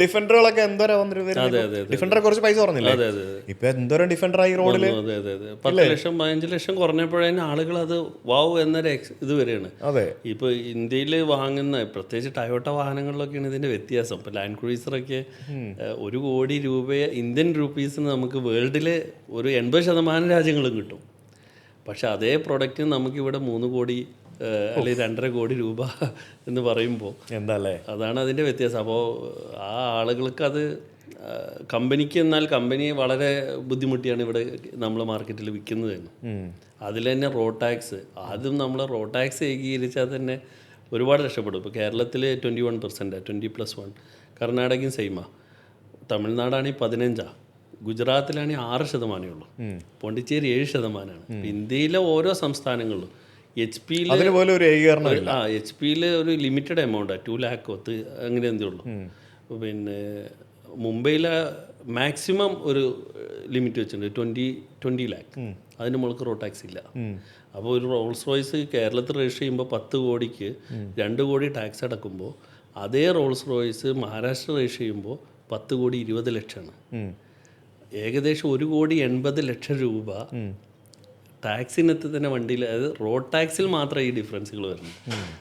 ഡിഫൻഡറുകളൊക്കെ എന്തോരാ. ഡിഫൻഡറെ കുറച്ച് പൈസ കുറഞ്ഞില്ല? ഇപ്പൊ എന്തോരം ഡിഫൻഡർ ആയി റോഡിൽ പത്ത് ലക്ഷം പതിനഞ്ച് ലക്ഷം കുറഞ്ഞപ്പോഴേ ആളുകൾ അത് വാവ് എന്നൊരു ഇത് വരെയാണ് അതെ. ഇപ്പൊ ഇന്ത്യയിൽ വാങ്ങുന്ന പ്രത്യേകിച്ച് ടയോട്ട വാഹനങ്ങളിലൊക്കെയാണ് ഇതിന്റെ വ്യത്യാസം. ഇപ്പൊ ലാൻഡ് ക്രൂയിസറൊക്കെ ഒരു കോടി രൂപയെ ഇന്ത്യൻ റുപ്പീസിന് നമുക്ക് വേൾഡിൽ ഒരു എൺപത് ശതമാനം രാജ്യങ്ങളും കിട്ടും. പക്ഷെ അതേ പ്രൊഡക്റ്റിന് നമുക്കിവിടെ മൂന്ന് കോടി അല്ലെങ്കിൽ രണ്ടര കോടി രൂപ എന്ന് പറയുമ്പോൾ എന്താല്ലേ? അതാണ് അതിന്റെ വ്യത്യാസം. അപ്പോൾ ആ ആളുകൾക്ക് അത് കമ്പനിക്ക് എന്നാൽ കമ്പനി വളരെ ബുദ്ധിമുട്ടിയാണ് ഇവിടെ നമ്മൾ മാർക്കറ്റിൽ വിൽക്കുന്നത് തന്നെ അതിൽ തന്നെ റോഡ് ടാക്സ് ആദ്യം നമ്മൾ റോഡ് ടാക്സ് ഏകീകരിച്ചാൽ തന്നെ ഒരുപാട് രക്ഷപ്പെടും. ഇപ്പോൾ കേരളത്തിൽ ട്വന്റി വൺ പെർസെന്റാണ് ട്വന്റി പ്ലസ് വൺ കർണാടകയും സെയിമാ. തമിഴ്നാടാണെങ്കിൽ പതിനഞ്ചാണ് ഗുജറാത്തിലാണെങ്കിൽ ആറ് ശതമാനമേ ഉള്ളൂ. പോണ്ടിച്ചേരി ഏഴ് ശതമാനമാണ് ഇന്ത്യയിലെ ഓരോ സംസ്ഥാനങ്ങളിലും എച്ച് പിയിൽ അതുപോലെ പോലും ഒരു ഏകീകരണം ആ എച്ച് പിയിൽ ഒരു ലിമിറ്റഡ് എമൗണ്ടാണ് ടു ലാക്ക് ഒത്ത് അങ്ങനെ എന്തേ ഉള്ളൂ. പിന്നെ മുംബൈയിലെ മാക്സിമം ഒരു ലിമിറ്റ് വെച്ചിട്ടുണ്ട് ട്വന്റി ട്വന്റി ലാക്ക് അതിന് മുകൾക്ക് റോഡ് ടാക്സ് ഇല്ല. അപ്പോൾ ഒരു റോൾസ് റോയ്സ് കേരളത്തിൽ രജിസ്റ്റർ ചെയ്യുമ്പോൾ പത്ത് കോടിക്ക് രണ്ട് കോടി ടാക്സ് അടക്കുമ്പോൾ അതേ റോൾസ് റോയ്സ് മഹാരാഷ്ട്ര രജിസ്റ്റർ ചെയ്യുമ്പോൾ പത്ത് കോടി ഇരുപത് ലക്ഷമാണ് ഏകദേശം ഒരു കോടി എൺപത് ലക്ഷം രൂപ ടാക്സിനകത്ത് തന്നെ വണ്ടിയിൽ അതായത് റോഡ് ടാക്സിൽ മാത്രമേ ഈ ഡിഫറൻസുകൾ വരുന്നു